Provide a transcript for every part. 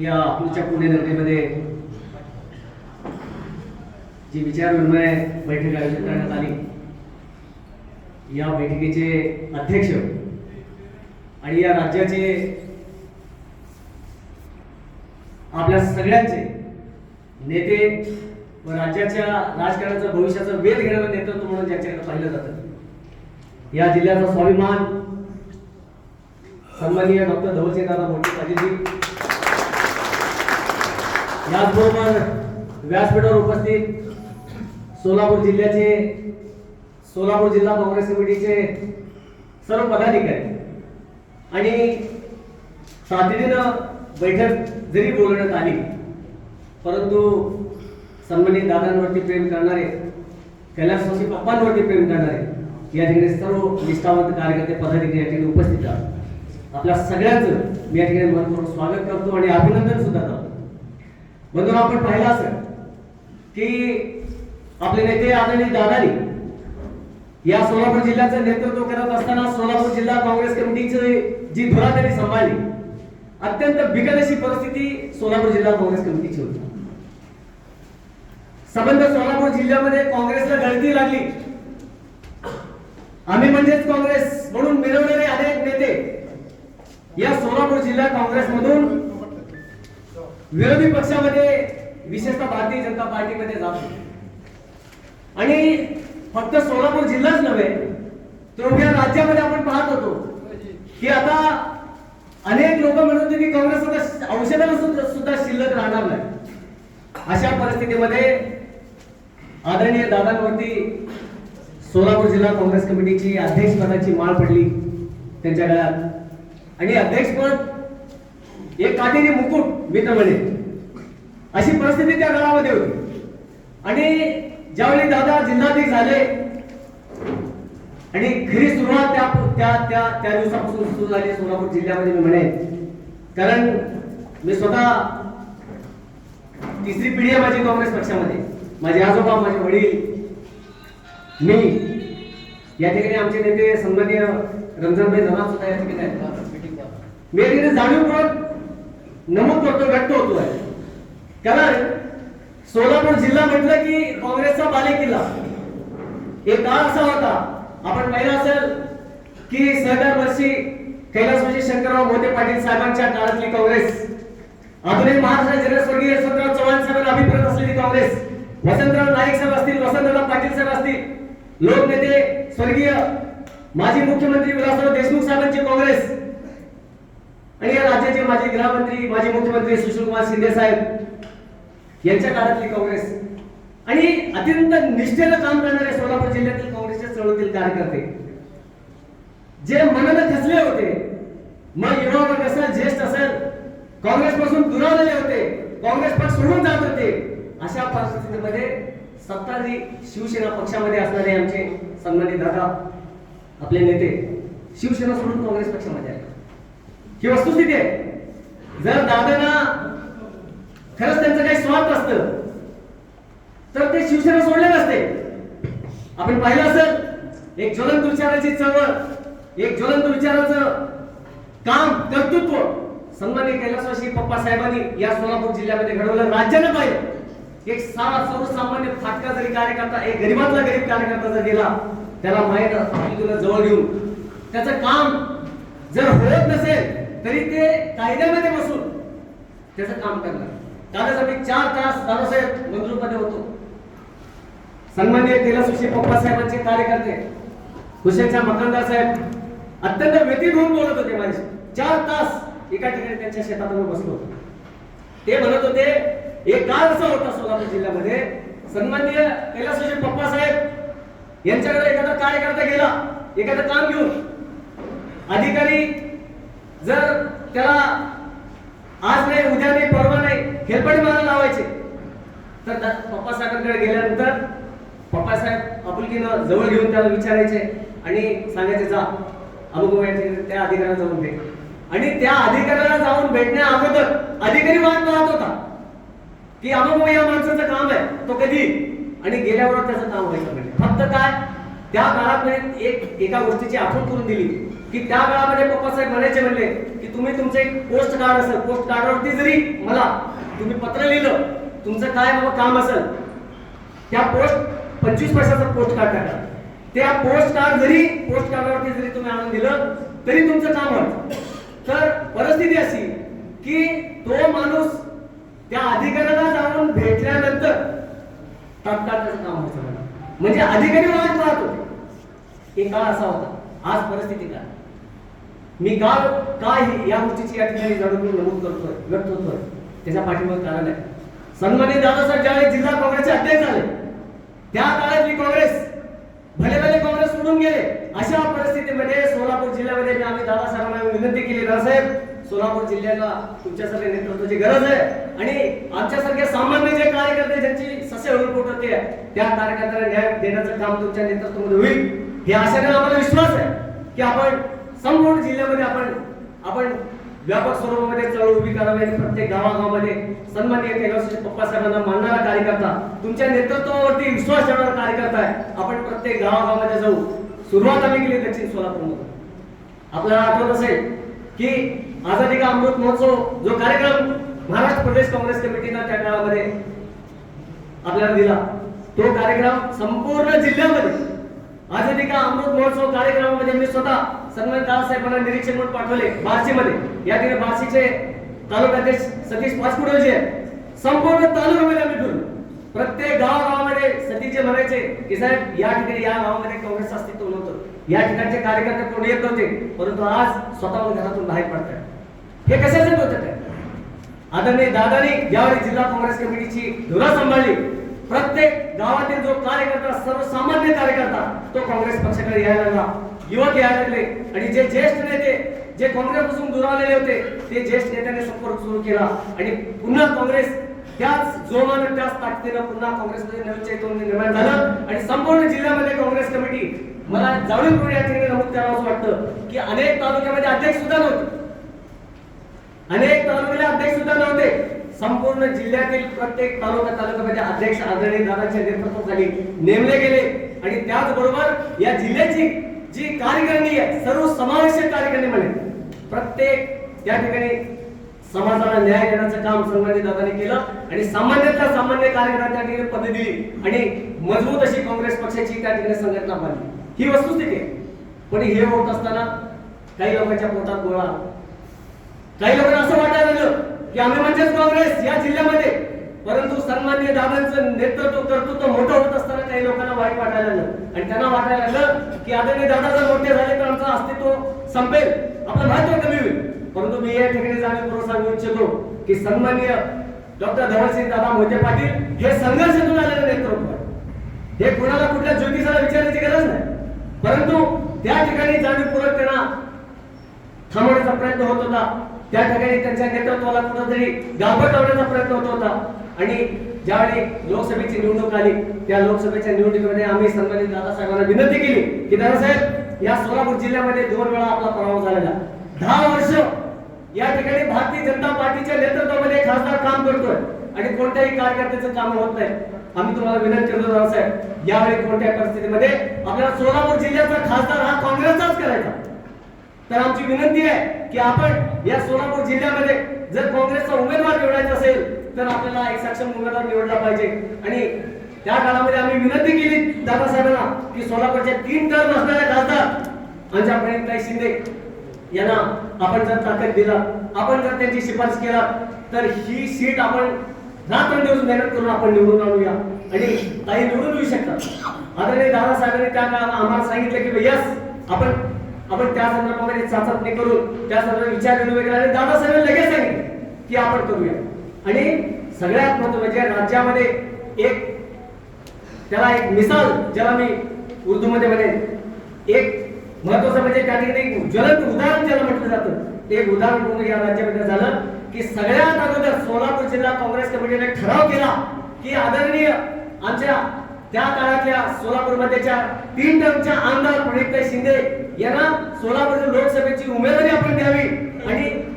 या आपल्या पुणे नगरीमध्ये जी विचार विनिमय बैठक आयोजित करण्यात आली. या बैठकीचे अध्यक्ष आणि या राज्याचे आपल्या सगळ्यांचे नेते व राज्याच्या राजकारणाचं भविष्याचं वेध घेणारं नेतृत्व म्हणून ज्याच्याकडे पाहिलं जातं. या जिल्ह्याचा स्वाभिमान सन्माननीय डॉक्टर धवलसिंह दादा मोठे पाटीलजी याचबरोबर व्यासपीठावर उपस्थित सोलापूर जिल्ह्याचे सोलापूर जिल्हा काँग्रेस कमिटीचे सर्व पदाधिकारी आणि तातडीनं बैठक जरी बोलवण्यात आली परंतु सन्मानित दादांवरती प्रेम करणारे कैलासवासी पप्पांवरती प्रेम करणारे या ठिकाणी सर्व निष्ठावंत कार्यकर्ते पदाधिकारी या ठिकाणी उपस्थित आहात. आपल्या सगळ्यांचं मी या ठिकाणी मनपूर्वक स्वागत करतो आणि अभिनंदन सुद्धा करतो. म्हणून आपण पाहिलं असेल की आपले नेते आदरणीय दादानी या सोलापूर जिल्ह्याचं नेतृत्व करत असताना सोलापूर जिल्हा काँग्रेस कमिटीची जी धुरा त्यांनी सांभाळली अत्यंत बिकट अशी परिस्थिती सोलापूर जिल्हा काँग्रेस कमिटीची होती. संबंध सोलापूर जिल्ह्यामध्ये काँग्रेसला गळती लागली. आम्ही म्हणजेच काँग्रेस म्हणून मिरवलेले अनेक नेते या सोलापूर जिल्हा काँग्रेस मधून विरोधी पक्षामध्ये विशेषतः भारतीय जनता पार्टीमध्ये जात होते. आणि फक्त सोलापूर जिल्हाच नव्हे तर उभ्या राज्यामध्ये आपण पाहत होतो की आता अनेक लोक म्हणत होते की काँग्रेस सुद्धा औषधाला सुद्धा सुद्धा शिल्लक राहणार नाही अशा परिस्थितीमध्ये आदरणीय दादांवरती सोलापूर जिल्हा काँग्रेस कमिटीची अध्यक्षपदाची माळ पडली त्यांच्या गळ्यात आणि अध्यक्षपद एक काठीने मुकुट मी तर म्हणेन. अशी परिस्थिती त्या काळामध्ये होती. आणि ज्यावेळी दादा जिल्हाधिक झाले आणि खरी सुरुवात त्या त्या त्या त्या दिवसापासून सुरू झाली सोलापूर जिल्ह्यामध्ये मी म्हणेन. कारण मी स्वतः तिसरी पिढी आहे माझी काँग्रेस पक्षामध्ये. माझे आजोबा माझे वडील मी. या ठिकाणी आमचे नेते सन्माननीय रमजानभाई जमात सुद्धा या ठिकाणी आहेत. मी या जाणीवपूर्वक नमूद करतो व्यक्त होतोय. कारण सोलापूर जिल्हा म्हटलं की काँग्रेसचा बालेकिल्ला. एक काळ असा होता आपण पाहिलं असेल की सहकार वर्षी कैलासवासी शंकरराव मोठे पाटील साहेबांच्या काळातली काँग्रेस. आधुनिक महाराष्ट्र जनस्वर्गीय स्वर्गीय यशवंतराव चव्हाण साहेबांना अभिप्रेत असलेली काँग्रेस. वसंतराव नाईक साहेब असतील वसंतराव पाटील साहेब असतील लोकनेते स्वर्गीय माजी मुख्यमंत्री विलासराव देशमुख साहेबांची काँग्रेस. आणि या राज्याचे माजी गृहमंत्री माजी मुख्यमंत्री सुशीलकुमार शिंदे साहेब यांच्या काळातली काँग्रेस. आणि अत्यंत निष्ठेनं काम करणारे सोलापूर जिल्ह्यातील काँग्रेसच्या चळवळीतील कार्यकर्ते. जे मनानं खचले होते मग युवा वर्ग असेल ज्येष्ठ असेल काँग्रेस पासून दुरावलेले होते काँग्रेस पक्ष सोडून जात होते अशा परिस्थितीमध्ये सत्ताधारी शिवसेना पक्षामध्ये असणारे आमचे सन्मानित दादा आपले नेते शिवसेना सोडून काँग्रेस पक्षामध्ये. ही वस्तुस्थिती आहे. जर दादांना खरंच त्यांचं काही स्वार्थ असतं तर ते शिवसेना सोडले नसते. आपण पाहिलं असेल एक ज्वलंत विचाराची चळवळ एक ज्वलंत विचाराचं काम कर्तृत्व सन्मान्य कैलासवासी पप्पा साहेबांनी या सोलापूर जिल्ह्यामध्ये घडवलं. राज्यानं पाहिलं. एक सारा सर्वसामान्य फाटका जरी कार्यकर्ता एक गरीबातला गरीब कार्यकर्ता जर गेला त्याला माहीत आपल्याला जवळ घेऊन त्याचं काम जर होत नसेल तरी ते कायद्यामध्ये बसून त्याचं काम करणार. कालच आम्ही चार तास दादासाहेब मंजूरमध्ये होतो. सन्मान्य तेलसुशी पप्पा साहेबांचे कार्यकर्ते हुसेनच्या मकानदार साहेब अत्यंत व्यतीत होऊन बोलत होते माझे चार तास एका ठिकाणी त्यांच्या शेतात बसलो होतो. ते म्हणत होते एक काळ असं होता सोलापूर जिल्ह्यामध्ये सन्मान्य कैलासवासी पप्पा साहेब यांच्याकडे एखादा कार्यकर्ता गेला एखादं काम घेऊन. अधिकारी जर त्याला आज नाही उद्या नाही परवा नाही हेलपाटी मला लावायचे. तर दा- पप्पा साहेबांकडे गेल्यानंतर पप्पा साहेब आपुलकीनं जवळ घेऊन त्याला विचारायचे आणि सांगायचे जा अनुभव त्या अधिकाऱ्याला जाऊन भेट. आणि त्या अधिकाऱ्याला जाऊन भेटण्या अगोदर अधिकारी वाट पाहत होता की अनुभव या माणसाचं काम आहे तो कधी? आणि गेल्यावर त्याचं काम व्हायचं म्हणजे. फक्त काय? त्या काळात म्हणजे एक एका गोष्टीची आठवण करून दिली. की त्या काळामध्ये पप्पासाहेब म्हणायचे म्हणले की तुम्ही तुमचं एक पोस्ट कार्ड असेल पोस्ट कार्डावरती जरी मला तुम्ही पत्र लिहिलं तुमचं काय बाबा काम असेल त्या पोस्ट पंचवीस पैशाचं पोस्ट कार्ड टाका त्या पोस्ट कार्ड जरी पोस्ट कार्डावरती जरी तुम्ही आणून दिलं तरी तुमचं काम होत तर परिस्थिती अशी की तो माणूस त्या अधिकाऱ्याला जाऊन भेटल्यानंतर तात्काळ त्याचं काम व्हायचं म्हणजे अधिकारी राहत पाहत होते. एक काळ असा होता. आज परिस्थिती काय? मी गाव काय या गोष्टीची या ठिकाणी जाणून नमूद करतोय व्यक्त होतोय. त्याच्या पाठीमागे कारण आहे. सन्मानित दादासाहेब ज्यावेळी जिल्हा काँग्रेसचे अध्यक्ष झाले. त्या काळात मी काँग्रेस भले भले काँग्रेस सोडून गेले अशा परिस्थितीमध्ये सोलापूर जिल्ह्यामध्ये मी आम्ही दादासाहेबांना विनंती केली दादासाहेब सोलापूर जिल्ह्याला तुमच्यासारख्या नेतृत्वाची गरज आहे. आणि आमच्यासारखे सामान्य जे कार्यकर्ते ज्यांची ससे होत होते त्या कार्यकर्त्यांना न्याय देण्याचं काम तुमच्या नेतृत्वामध्ये होईल. हे आशेने आम्हाला विश्वास आहे की आपण संपूर्ण जिल्ह्यामध्ये आपण आपण व्यापक स्वरूपामध्ये चळवळ उभी करावी आणि प्रत्येक गावागावामध्ये सन्मान्य पप्पा पप्पासाहेबांना मानणारा कार्यकर्ता तुमच्या नेतृत्वावरती विश्वास ठेवणारा कार्यकर्ता आहे. आपण प्रत्येक गावागावामध्ये जाऊ. सुरुवात आम्ही केली दक्षिण सोलापूरमध्ये आपल्याला आठवत असेल की आझादी का अमृत महोत्सव जो कार्यक्रम महाराष्ट्र प्रदेश काँग्रेस कमिटीनं त्या काळामध्ये आपल्याला दिला तो कार्यक्रम संपूर्ण जिल्ह्यामध्ये आझादी का अमृत महोत्सव कार्यक्रमामध्ये मी स्वतः सन्मान दादासाहेबांना निरीक्षण म्हणून पाठवले बार्शीमध्ये. या ठिकाणी बार्शीचे तालुकाध्यक्ष सतीश पाचपुडेजी आहेत. संपूर्ण तालुक्यामध्ये आम्ही प्रत्येक प्रत्येक गावागावामध्ये सतीचे म्हणायचे की साहेब या ठिकाणी या गावामध्ये काँग्रेस अस्तित्व नव्हतं. या ठिकाणचे कार्यकर्ते कोणी येत नव्हते परंतु आज स्वतःहून घरातून बाहेर पडतात हे कशाचं होतं काय आदरणीय दादानी ज्यावेळी जिल्हा काँग्रेस कमिटीची धुरा सांभाळली. प्रत्येक गावातील जो कार्यकर्ता सर्वसामान्य कार्यकर्ता तो काँग्रेस पक्षाकडे यायला लागला. युवक यायला लागले. आणि जे ज्येष्ठ नेते जे काँग्रेसपासून दुरावलेले होते ते ज्येष्ठ नेत्यांनी संपर्क सुरू केला. आणि पुन्हा काँग्रेस त्याच जोमानं त्याच ताकदीनं पुन्हा काँग्रेसमध्ये नवीन चैतन्य निर्माण झालं. आणि संपूर्ण जिल्ह्यामध्ये काँग्रेस कमिटी मला जाणून करून या ठिकाणी नमूद करावं असं वाटतं की अनेक तालुक्यामध्ये अध्यक्ष सुद्धा नव्हते. अनेक तालुक्याला अध्यक्ष सुद्धा नव्हते. संपूर्ण जिल्ह्यातील प्रत्येक तालुका तालुक्यामध्ये अध्यक्ष आदरणीय दादाच्या नेतृत्वाखाली नेमले गेले. आणि त्याचबरोबर या जिल्ह्याची जी कार्यकारिणी आहे सर्व समावेशक कार्यकारिणी म्हणे प्रत्येक त्या ठिकाणी समाजाला न्याय देण्याचं काम सन्मानित दादाने केलं आणि सामान्यतः सामान्य कार्यकर्ता त्या ठिकाणी पद दिली आणि मजबूत अशी काँग्रेस पक्षाची त्या ठिकाणी संघटना बांधली ही वस्तुस्थिती आहे. पण हे होत असताना काही लोकांच्या पोटात गोळा. काही लोकांना असं वाटायला लागलं की आम्ही म्हणजेच काँग्रेस या जिल्ह्यामध्ये. परंतु सन्मान्य दादांचं नेतृत्व कर्तृत्व मोठं होत लोकांना वाईट वाटायला लागलं. आणि त्यांना वाटायला लागलं की आदरणीय दादा जर मोठे झाले तर आमचं अस्तित्व संपेल. आपलं महत्त्व कमी होईल. परंतु मी या ठिकाणी जाणीवपूर्वक सांगू इच्छितो की सन्माननीय डॉक्टर धवलसिंग दादा मोहिते पाटील हे संघर्षातून आलेलं नेतृत्व हे कोणाला कुठल्या ज्योतिषाला विचारण्याची गरज नाही. परंतु त्या ठिकाणी जाणीवपूर्वक त्यांना थांबवण्याचा प्रयत्न होत होता. त्या ठिकाणी त्यांच्या नेतृत्वाला कुठंतरी गाभट लावण्याचा प्रयत्न होत होता. आणि ज्यावेळी लोकसभेची निवडणूक आली त्या लोकसभेच्या निवडणुकीमध्ये आम्ही सन्मानित दादासाहेबांना विनंती केली की दादासाहेब या सोलापूर जिल्ह्यामध्ये दोन वेळा आपला पराभव झालेला. दहा वर्ष या ठिकाणी भारतीय जनता पार्टीच्या नेतृत्वामध्ये खासदार काम करतोय आणि कोणत्याही कार्यकर्त्याचं काम होत नाही. आम्ही तुम्हाला विनंती करतो दादासाहेब यावेळी कोणत्या परिस्थितीमध्ये आपल्याला सोलापूर जिल्ह्याचा खासदार हा काँग्रेसचाच करायचा. तर आमची विनंती आहे की आपण या सोलापूर जिल्ह्यामध्ये जर काँग्रेसचा उमेदवार निवडायचा तर आपल्याला एक सक्षम उमेदवार निवडला पाहिजे. आणि त्या काळामध्ये आम्ही विनंती केली दादासाहेबांना की सोलापूरचे तीन टर्म असणाऱ्या खासदार आमच्या प्रणिताई शिंदे यांना आपण जर ताकद दिला आपण जर त्यांची शिफारस केला तर ही सीट आपण रात्रंदिवस मेहनत करून आपण निवडून आणूया. आणि काही निवडून येऊ शकतात. आदरणीय दादासाहेबांनी त्या काळाला आम्हाला सांगितलं की यस आपण आपण त्या संदर्भामध्ये चाचपणी करून त्या संदर्भात विचार विनिमय केला. आणि दादासाहेबांनी लगेच सांगितलं की आपण करूया. आणि सगळ्यात महत्त्व म्हणजे राज्यामध्ये एक त्याला एक मिसाल ज्याला मी उर्दू मध्ये म्हणेन. एक महत्वाचं म्हणजे त्या ठिकाणी ज्वलंत उदाहरण ज्याला म्हटलं जातं. ते एक उदाहरण म्हणून या राज्यामध्ये झालं की सगळ्यात अगोदर सोलापूर जिल्हा काँग्रेस कमिटीने ठराव केला की आदरणीय आमच्या त्या काळातल्या सोलापूरमध्येच्या तीन टर्मच्या आमदार प्रणितताई शिंदे यांना सोलापूर लोकसभेची उमेदवारी आपण द्यावी. आणि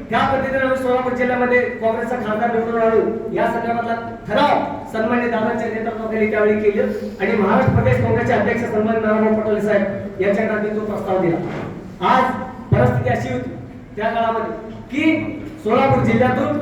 त्या पद्धतीने आम्ही सोलापूर जिल्ह्यामध्ये काँग्रेसचा खासदार निवडून आणू. या संदर्भातला ठराव सन्मान्य दादांच्या नेतृत्वाखाली त्यावेळी केलं. आणि महाराष्ट्र प्रदेश काँग्रेसचे अध्यक्ष सन्मान्य नारायण पटोले साहेब यांच्या नाती तो प्रस्ताव दिला. आज परिस्थिती अशी होती त्या काळामध्ये की सोलापूर जिल्ह्यातून